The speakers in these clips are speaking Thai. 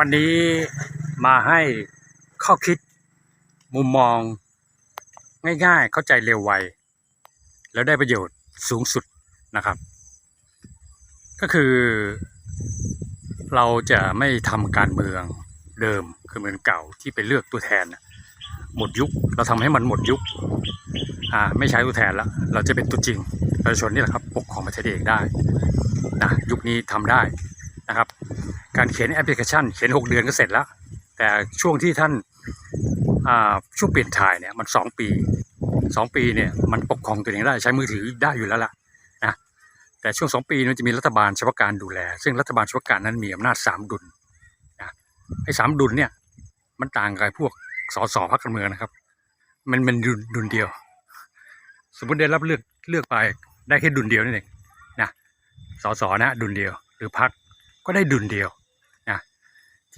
วันนี้มาให้ข้อคิดมุมมอง ง่ายๆ เข้าใจเร็วไว แล้วได้ประโยชน์สูงสุดนะครับ ก็คือ เราจะไม่ทำการเมืองเดิมคือเมืองเก่าที่ไปเลือกตัวแทน หมดยุค เราทำให้มันหมดยุคอ่าไม่ใช้ตัวแทนแล้ว เราจะเป็นตัวจริงประชาชนนี่แหละครับ ปกครองประเทศเองได้นะยุคนี้ทำได้นะครับ การเขียนแอปพลิเคชัน เขียน 6 เดือนก็เสร็จแล้ว แต่ช่วงที่ท่านาช่วงเปลี่ยนถ่ายเนี่ยมัน 2 ปี 2 ปีเนี่ยมันปกครองตัวเองได้ใช้มือถือได้อยู่แล้วล่ะนะแต่ช่วง 2 ปีมันจะมีรัฐบาลเฉพาะการดูแล ซึ่งรัฐบาลเฉพาะการนั้นมีอำนาจสามดุลนะไอ้สามดุลเนี่ยมันต่างกับพวกสสพรรคการเมืองนะครับ มันมันดุลดุลเดียว สมมติได้รับเลือกเลือกไปได้แค่ดุลเดียวนั่นเองนะสสนะดุลเดียว หรือพรรคก็ได้ดุลเดียว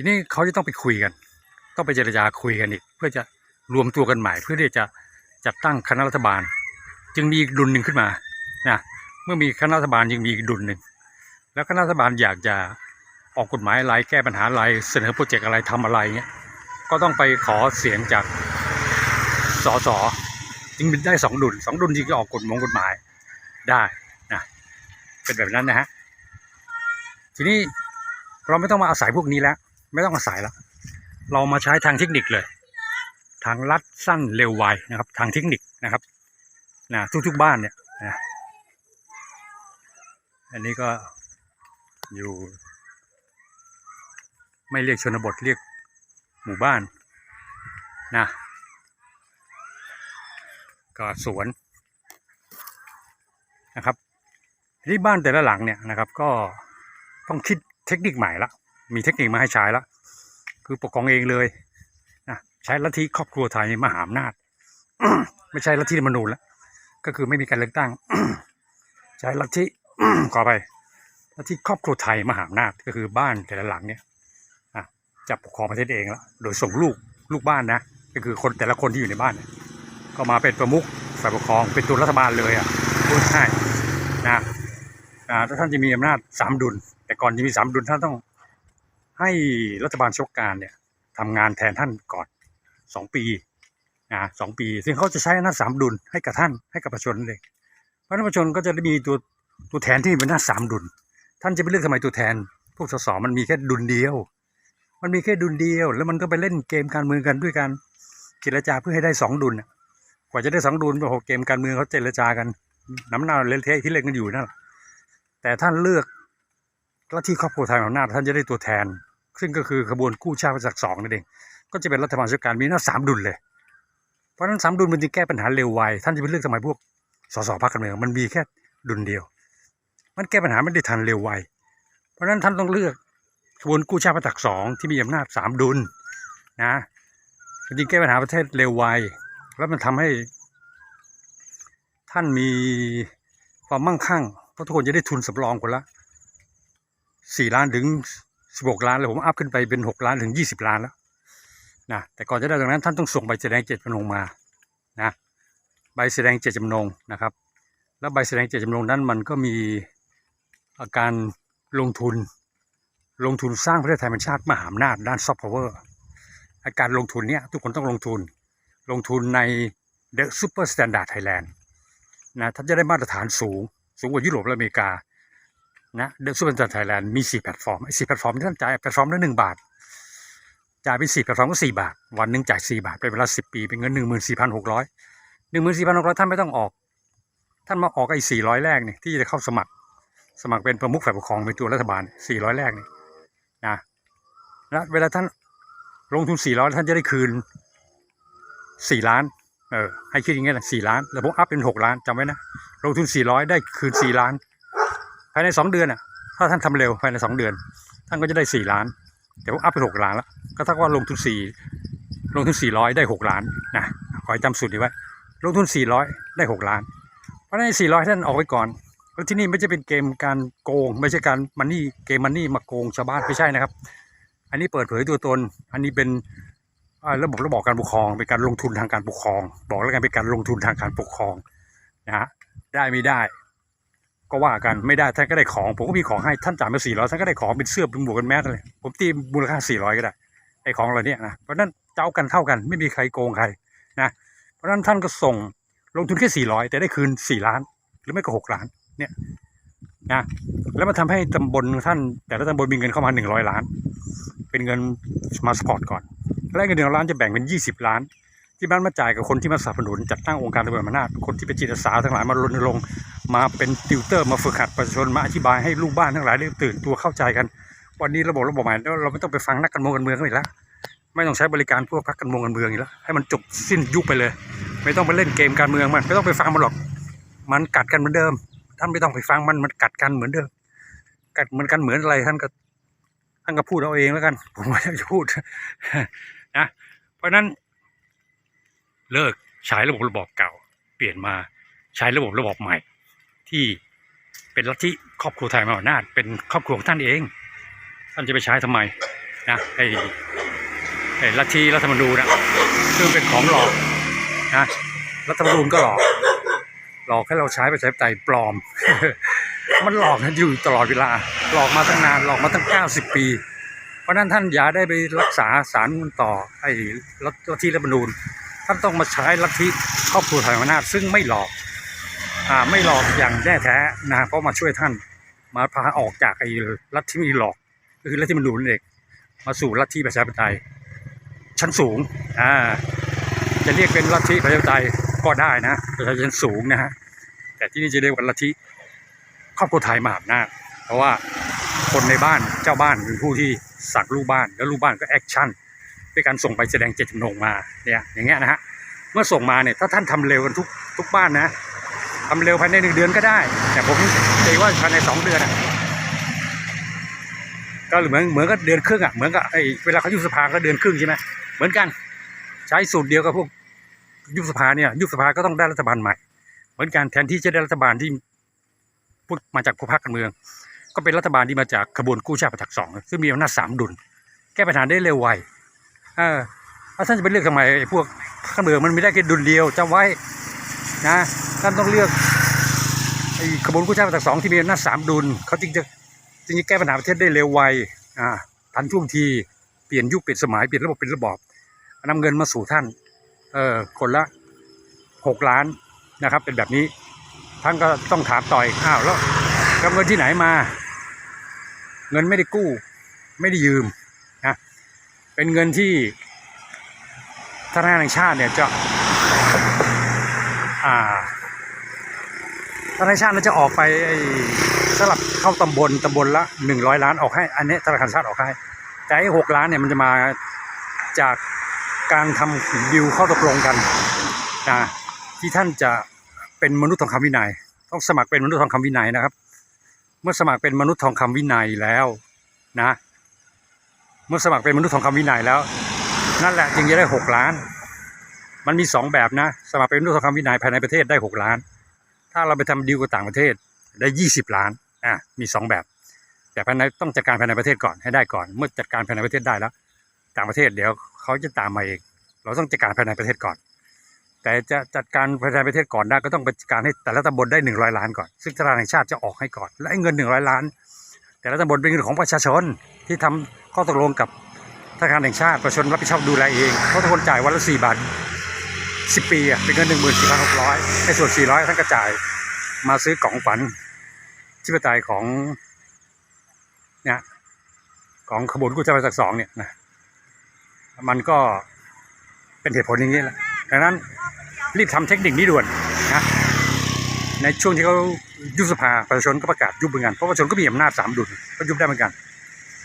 ทีนี้เขาจะต้องไปคุยกัน ต้องไปเจรจาคุยกันอีก เพื่อจะรวมตัวกันใหม่ เพื่อที่จะจัดตั้งคณะรัฐบาล จึงมีอีกดุลหนึ่งขึ้นมานะเมื่อมีคณะรัฐบาลจึงมีอีกดุลหนึ่งแล้วคณะรัฐบาลอยากจะออกกฎหมายอะไรแก้ปัญหาอะไรเสนอโปรเจกต์อะไรทำอะไรเงี้ยก็ต้องไปขอเสียงจากสสจึงได้สองดุลสองดุลจึงจะออกกฎมงกฎหมายได้นะเป็นแบบนั้นนะฮะทีนี้เราไม่ต้องมาอาศัยพวกนี้แล้ว ไม่ต้องอาศัยแล้วเรามาใช้ทางเทคนิคเลย ทางลัดสั้นเร็วไวนะครับ ทางเทคนิคนะครับนะทุกๆบ้านเนี่ยนะอันนี้ก็อยู่ ไม่เรียกชนบทเรียกหมู่บ้านนะก็สวนนะครับที่บ้านแต่ละหลังเนี่ยนะครับ ก็ต้องคิดเทคนิคใหม่ละ มีเทคนิคมาให้ใช้ละคือปกครองเองเลยนะใช้ลัทธิครอบครัวไทยมหาอำนาจไม่ใช่ลัทธิธรรมนูญแล้วก็คือไม่มีการเลือกตั้ง ใช้ลัทธิขอไปลัทธิครอบครัวไทยมหาอำนาจก็คือบ้านแต่ละหลังเนี่ยจะปกครองประเทศเองแล้วโดยส่งลูกลูกบ้านนะ ก็คือคนแต่ละคนที่อยู่ในบ้านเนี่ยก็มาเป็นประมุขฝ่ายปกครองเป็นตัวรัฐบาลเลยอะพูดง่ายนะถ้าท่านจะมีอำนาจสามดุล แต่ก่อนจะมีสามดุลท่านต้อง ให้รัฐบาลชกการเนี่ยทำงานแทนท่านก่อนสองปีนะสองปี ซึ่งเขาจะใช้อำนาจสามดุลให้กับท่านให้กับประชาชนเลยเพราะประชาชนก็จะได้มีตัวตัวแทนที่มีอำนาจสามดุล ท่านจะไปเลือกทำไมตัวแทน พวกสสมันมีแค่ดุลเดียว มันมีแค่ดุลเดียว แล้วมันก็ไปเล่นเกมการเมืองกันด้วยการเจรจาเพื่อให้ได้สองดุลกว่าจะได้สองดุลโอ้โหเกมการเมืองเขาเจรจากัน น้ำหน้าเละเทะที่เล่นกันอยู่นั่นแหละแต่ท่านเลือกลัทธิครอบครัวไทยมหาอำนาจท่านจะได้ตัวแทน ซึ่งก็คือขบวนกู้ชาติมาจากสองนั่นเอง ก็จะเป็นรัฐบาลราชการมีหน้าจสามดุลเลย เพราะฉะนั้นสามดุลมันจะแก้ปัญหาเร็วไวท่านจะไปเลือกทำไมพวกสสพรรคการเมืองมันมีแค่ดุลเดียว มันแก้ปัญหาไม่ได้ทันเร็วไว เพราะฉะนั้นท่านต้องเลือกขบวนกู้ชาติมาจากสองที่มีอำนาจสามดุลนะมันจึงแก้ปัญหาประเทศเร็วไว แล้วมันทำให้ ท่านมีความมั่งคั่งเพราะทุกคนจะได้ทุนสำรองคนละสี่ล้านถึง สิบหกล้านเลยผมอัพขึ้นไปเป็นหกล้านถึงยี่สิบล้านแล้วนะแต่ก่อนจะได้ตรงนั้นท่านต้องส่งใบแสดงเจตจำนงมานะใบแสดงเจตจำนงนะครับ แล้วใบแสดงเจตจำนงนั้นมันก็มีอาการลงทุนลงทุนสร้างประเทศไทยเป็นชาติมหาอำนาจด้านซอฟต์พาวเวอร์อาการลงทุนเนี้ยทุกคนต้องลงทุน ลงทุนใน The Super Standard Thailand นะท่านจะได้มาตรฐานสูง สูงกว่ายุโรปและอเมริกา นะเดซูเปอร์ไทยแลนด์มีสี่แพลตฟอร์มไอ้สี่แพลตฟอร์มที่ท่านจ่ายแพลตฟอร์มละหนึ่งบาท จ่ายไปสี่แพลตฟอร์มก็สี่บาท วันหนึ่งจ่ายสี่บาทเป็นเวลาสิบปีเป็นเงินหนึ่งหมื่นสี่พันหกร้อยหนึ่งหมื่นสี่พันหกร้อยท่านไม่ต้องออก ท่านมาออกไอ้สี่ร้อยแรกเนี่ยที่จะเข้าสมัครสมัครเป็นประมุขฝ่ายปกครองเป็นตัวรัฐบาลสี่ร้อยแรกเนี่ยนะแล้วเวลาท่านลงทุนสี่ร้อยท่านจะได้คืนสี่ล้านเออให้คิดอย่างเงี้ยนะสี่ล้านแล้วผมอัพเป็นหกล้านจำไว้นะลงทุนสี่ร้อยได้คืนสี่ล้านายในสองเดือนอะถ้าท่านทำเร็วภายในสองเดือน ท่านก็จะได้สี่ล้านแต่ว่าอัพเป็นหกล้านแล้วก็เท่าว่าลงทุนสี่ลงทุนสี่ร้อยได้หกล้านนะขอให้จำสูตรนี้ไว้ลงทุนสี่ร้อยได้หกล้าน เพราะฉะนั้นสี่ร้อยท่านออกไว้ก่อนแล้วที่นี่ไม่ใช่เป็นเกมการโกง ไม่ใช่การมันนี่เกมมันนี่มาโกงชาวบ้านไม่ใช่นะครับ อันนี้เปิดเผยตัวตน อันนี้เป็นระบบระบอบการปกครองเป็นการลงทุนทางการปกครอง บอกแล้วกันเป็นการลงทุนทางการปกครองนะฮะได้ไม่ได้ ก็ว่ากันไม่ได้ท่านก็ได้ของ ผมก็มีของให้ท่านจ่ายมาสี่ร้อยท่านก็ได้ของเป็นเสื้อเป็นหมวกเป็นแมสอะไรผมตีมูลค่าสี่ร้อยก็ได้ไอ้ของเหล่านี้นะเพราะนั้นเจ้ากันเท่ากันไม่มีใครโกงใครนะเพราะนั้นท่านก็ส่งลงทุนแค่สี่ร้อยแต่ได้คืนสี่ล้าน หรือไม่ก็หกล้านเนี่ยนะแล้วมันทำให้ตำบลท่านแต่ละตำบลมีเงินเข้ามาหนึ่งร้อยล้าน เป็นเงินมาสปอร์ตก่อนและเงินหนึ่งล้านจะแบ่งเป็นยี่สิบล้านที่บ้านมาจ่ายกับคนที่มาสนับสนุนจัดตั้งองค์การระเบิดอำนาจคนที่เป็นจิตอาสาทั้งหลายมารณรงค์ มาเป็นติวเตอร์มาฝึกหัดประชาชนมาอธิบายให้ลูกบ้านทั้งหลายได้ตื่นตัวเข้าใจกัน วันนี้ระบบระบบใหม่แล้วเราไม่ต้องไปฟังนักการเมืองการเมืองกันอีกแล้วไม่ต้องใช้บริการพวกพรรคการเมืองการเมืองอีกแล้วให้มันจบสิ้นยุคไปเลย ไม่ต้องไปเล่นเกมการเมืองมันไม่ต้องไปฟังมันหรอก มันกัดกันเหมือนเดิม ท่านไม่ต้องไปฟังมันมันกัดกันเหมือนเดิม กัดเหมือนกันเหมือนอะไรท่านก็ท่านก็พูดเอาเองแล้วกัน ผมไม่อยากจะพูดนะเพราะฉะนั้น เลิกใช้ระบบระบอบเก่า เปลี่ยนมาใช้ระบบระบอบใหม่ ที่เป็นลัทธิครอบครัวไทยมหาอำนาจเป็นครอบครัวของท่านเอง ท่านจะไปใช้ทำไมนะไอ้ไอ้ลัทธิรัฐธรรมนูญนะซึ่งเป็นของหลอกนะรัฐธรรมนูญก็หลอกหลอกให้เราใช้ประชาธิปไตยปลอม มันหลอกกันอยู่ตลอดเวลา หลอกมาตั้งนานหลอกมาตั้งเก้าสิบปี เพราะนั้นท่านอย่าได้ไปรักษาสารมันต่อไอ้ลัทธิรัฐธรรมนูญ ท่านต้องมาใช้ลัทธิครอบครัวไทยมาอำนาจซึ่งไม่หลอก ไม่หลอกอย่างแน่แท้นะเพราะมาช่วยท่าน มาพาออกจากไอ้ลัทธิมีหลอกก็คือลัทธิมนูญนั่นเองมาสู่ลัทธิประชาธิปไตยชั้นสูงอ่าจะเรียกเป็นลัทธิประชาธิปไตยก็ได้นะประชาชนชั้นสูงนะฮะแต่ที่นี่จะเรียกว่าลัทธิครอบครัวไทยมหาอำนาจเพราะว่าคนในบ้านเจ้าบ้านคือผู้ที่สั่งลูกบ้าน แล้วลูกบ้านก็แอคชั่นด้วยการส่งไปแสดงเจตจำนงมาเนี่ยอย่างเงี้ยนะฮะเมื่อส่งมาเนี่ยถ้าท่านทำเร็วกันทุกทุกบ้านนะ ทำเร็วภายในหนึ่งเดือนก็ได้ แต่ผมเองว่าภายในสองเดือนอะก็เหมือนเหมือนกับเดือนครึ่งอะเหมือนกับไอ้เวลาเขายุบสภาก็เดือนครึ่งใช่ไหมเหมือนกัน ใช้สูตรเดียวกับพวกยุบสภาเนี่ยยุบสภาก็ต้องได้รัฐบาลใหม่ เหมือนกันแทนที่จะได้รัฐบาลที่พูดมาจากพรรคการเมือง ก็เป็นรัฐบาลที่มาจากขบวนกู้ชาติประจักษ์สองซึ่งมีอำนาจสามดุล แก้ปัญหาได้เร็วไวเออแล้วท่านจะไปเลือกทำไมไอ้พวกข้างเมืองมันไม่ได้แค่ดุลเดียวจำไว้นะ ท่านต้องเลือกไอ้ขบวนกู้ชาติประจักสองที่มีอำนาจสามดุลเขาจึงจะจึงจะแก้ปัญหาประเทศได้เร็วไวอ่าทันท่วงทีเปลี่ยนยุคเปลี่ยนสมัยเปลี่ยนระบบเป็นระบอบนำเงินมาสู่ท่านเออคนละหกล้านนะครับ เป็นแบบนี้ท่านก็ต้องถามต่อยอ้าวแล้วกำเงินที่ไหนมา เงินไม่ได้กู้ ไม่ได้ยืมนะเป็นเงินที่ธนาคารแห่งชาติเนี่ยจะ อ่า ธนาคารชาติเนี่ยจะออกไปสลับเข้าตำบลตำบลละหนึ่งร้อยล้านออกให้ อันนี้ธนาคารชาติออกให้ แต่ไอ้หกล้านเนี่ยมันจะมาจากการทำดิวเข้าตกลงกันนะที่ท่านจะเป็นมนุษย์ทองคำวินัย ต้องสมัครเป็นมนุษย์ทองคำวินัยนะครับ เมื่อสมัครเป็นมนุษย์ทองคำวินัยแล้วนะ เมื่อสมัครเป็นมนุษย์ทองคำวินัยแล้ว นั่นแหละจึงจะได้หกล้าน มันมีสองแบบนะ สมัครเป็นมนุษย์ทองคำวินัยภายในประเทศได้หกล้าน ถ้าเราไปทำดีลกับต่างประเทศได้ยี่สิบล้านอะมีสองแบบ แต่ภายในต้องจัดการภายในประเทศก่อนให้ได้ก่อน เมื่อจัดการภายในประเทศได้แล้ว ต่างประเทศเดี๋ยวเขาจะตามมาเองเราต้องจัดการภายในประเทศก่อน แต่จะจัดการภายในประเทศก่อนได้ก็ต้องไปจัดการให้แต่ละตำบลได้หนึ่งร้อยล้านก่อน ซึ่งธนาคารแห่งชาติจะออกให้ก่อน และเงินหนึ่งร้อยล้าน แต่ละตำบลเป็นเงินของประชาชนที่ทำข้อตกลงกับธนาคารแห่งชาติประชาชนรับผิดชอบดูแลเองเพราะทุกคนจ่ายวันละสี่บาท สิปีอะเป็นเงินหนึ่งหมื่นสี่พันหกร้อยไอ้ส่วนสี่ร้อยท่านก็จ่ายมาซื้อกล่องฝันที่ประตายของเนี่ยของขบวนกู้ชาติจากสองเนี่ยนะมันก็เป็นเหตุผลอย่างนี้แหละดังนั้นรีบทำเทคนิคนี้ด่วนนะในช่วงที่เขายุบสภาประชาชนก็ประกาศยุบเหมือนกันเพราะประชาชนก็มีอำนาจสามดุลก็ยุบได้เหมือนกัน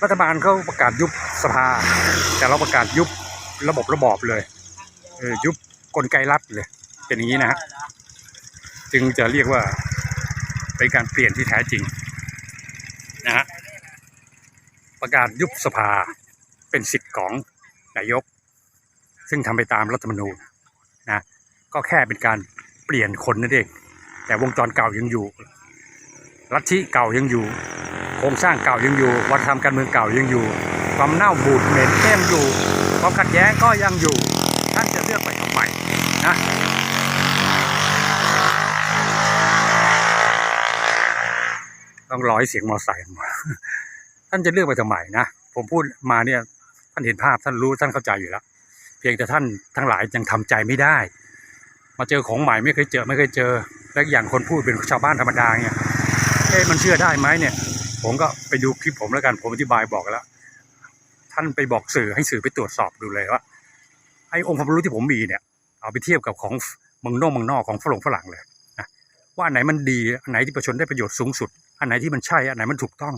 รัฐบาลเขาประกาศยุบสภา แต่เราประกาศยุบระบบระบอบเลยเออยุบ กลไกรัฐเลย เป็นอย่างนี้นะฮะจึงจะเรียกว่าเป็นการเปลี่ยนที่แท้จริงนะฮะประกาศยุบสภาเป็นสิทธิ์ของนายก ซึ่งทำไปตามรัฐธรรมนูญนะก็แค่เป็นการเปลี่ยนคนนั่นเองแต่วงจรเก่ายังอยู่ลัทธิเก่ายังอยู่ โครงสร้างเก่ายังอยู่ วัฒนธรรมการเมืองเก่ายังอยู่ ความเน่าบูดเหม็นเข้มอยู่ ความขัดแย้งก็ยังอยู่ ท่านจะเลือกไปทำไม นะต้องร้อยเสียงมอไซค์ท่านจะเลือกไปทำไมนะผมพูดมาเนี่ยท่านเห็นภาพท่านรู้ท่านเข้าใจอยู่แล้ว เพียงแต่ท่านทั้งหลายยังทำใจไม่ได้ มาเจอของใหม่ไม่เคยเจอไม่เคยเจอและอย่างคนพูดเป็นชาวบ้านธรรมดาเนี่ยเอ๊ะมันเชื่อได้ไหมเนี่ย ผมก็ไปดูคลิปผมแล้วกันผมอธิบายบอกแล้ว ท่านไปบอกสื่อให้สื่อไปตรวจสอบดูเลยว่าไอ้องค์ความรู้ที่ผมมีเนี่ย เอาไปเทียบกับของเมืองนอกเมืองนอกของฝรั่งฝรั่งเลยนะว่าอันไหนมันดีอันไหนที่ประชาชนได้ประโยชน์สูงสุด อันไหนที่มันใช่อันไหนมันถูกต้อง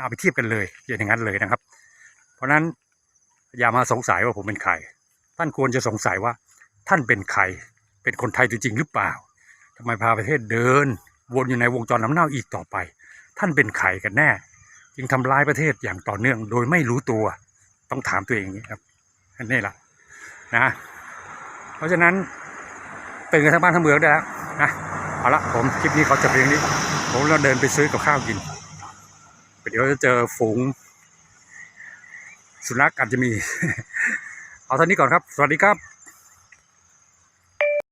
เอาไปเทียบกันเลยอย่างนั้นเลยนะครับ เพราะฉะนั้นอย่ามาสงสัยว่าผมเป็นใคร ท่านควรจะสงสัยว่าท่านเป็นใคร เป็นคนไทยจริงหรือเปล่าทำไมพาประเทศเดิน วนอยู่ในวงจรน้ำเน่าอีกต่อไป ท่านเป็นใครกันแน่ จึงทำร้ายประเทศอย่างต่อเนื่อง โดยไม่รู้ตัว ต้องถามตัวเองอย่างนี้ครับอันนี้แหละนะ เพราะฉะนั้นตื่นกันทั้งบ้านทั้งเมืองได้แล้วนะเอาละผมคลิปนี้เขาจะเพียงนี้ ผมเราเดินไปซื้อกับข้าวกินเดี๋ยวจะเจอฝูง สุนัขอาจจะมี เอาเท่านี้ก่อนครับ สวัสดีครับ